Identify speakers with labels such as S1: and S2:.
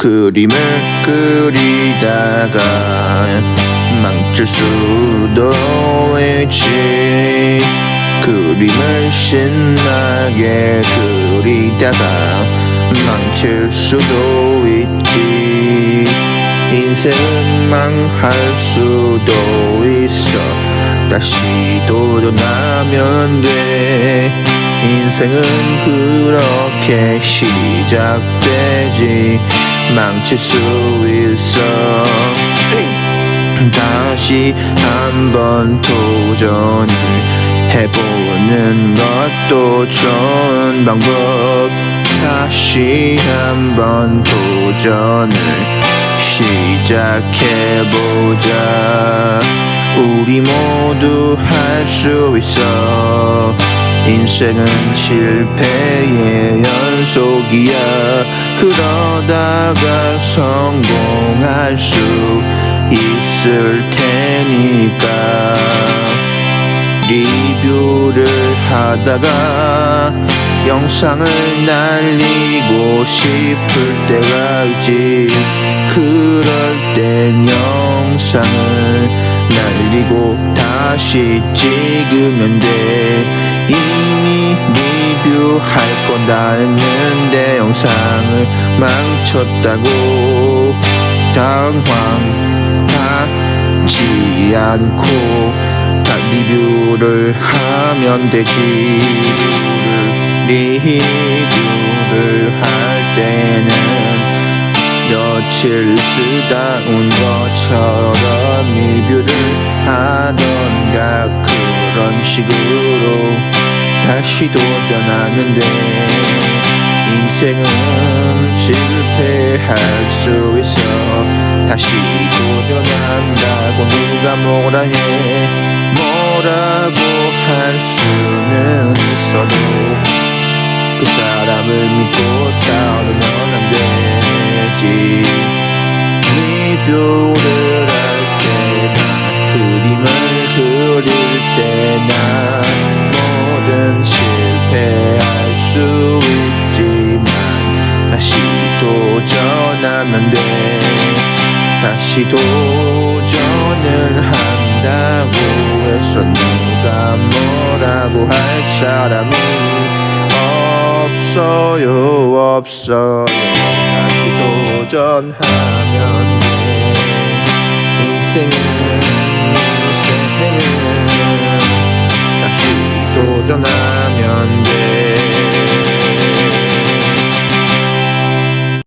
S1: 그림을 그리다가 망칠 수도 있지. 그림을 신나게 그리다가 망칠 수도 있지. 인생은 망할 수도 있어. 다시 도전하면 돼. 인생은 그렇게 시작되지 망칠 수 있어. 다시 한번 도전을 해보는 것도 좋은 방법. 다시 한번 도전을 시작해보자. 우리 모두 할 수 있어. 인생은 실패의 연속이야 그러다가 성공할 수 있을 테니까 리뷰를 하다가 영상을 날리고 싶을 때가 있지. 그럴 땐 영상을 날리고 다시 찍으면 돼. 이미 리뷰할 건다 했는데 영상 을 망쳤다고. 당황하지 않고 다 리뷰를 하면 되지. 리뷰를 할 때는 며칠 쓰다 온 것처럼 리뷰를 하던가 그런 식으로 다시 도전하면 돼. 인생은 할 수 있어. 다시 도전한다고 누가 뭐라 해. 뭐라고 할수 다시 도전을 한다고 해서 누가 뭐라고 할 사람이 없어요 없어요. 다시 도전하면 내 인생은 인생은 다시 도전하면 돼.